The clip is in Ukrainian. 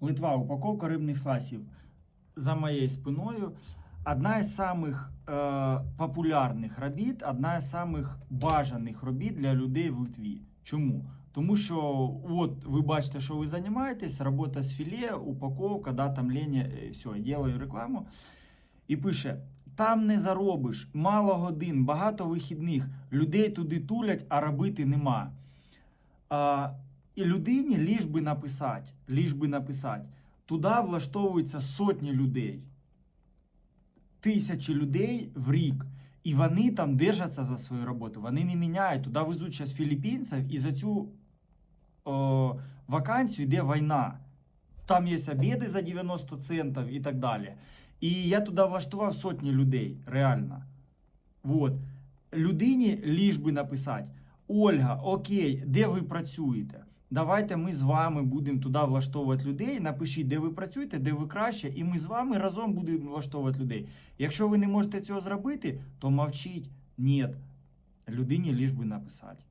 Литва, упаковка рибних сласів за моєю спиною. Одна із самих е, популярних робіт, одна із самих бажаних робіт для людей в Литві. Чому? Тому що от ви бачите, що ви займаєтесь, робота з філе, упаковка, да, там Леня, е, все, ділаю рекламу. І пише: там не заробиш, мало годин, багато вихідних, людей туди тулять, а робити нема. А, і людині ліж би написати, ліж би написати, туди влаштовуються сотні людей, тисячі людей в рік. І вони там держаться за свою роботу, вони не міняють. Туди везуть зараз філіппінців, і за цю о, вакансію йде війна. Там є обіди за 90 центів і так далі. І я туди влаштував сотні людей, реально. Вот. Людині ліж би написати: Ольга, окей, де ви працюєте? Давайте ми з вами будемо туди влаштовувати людей. Напишіть, де ви працюєте, де ви краще, і ми з вами разом будемо влаштовувати людей. Якщо ви не можете цього зробити, то мовчіть. Ні. Людині ліж би написати.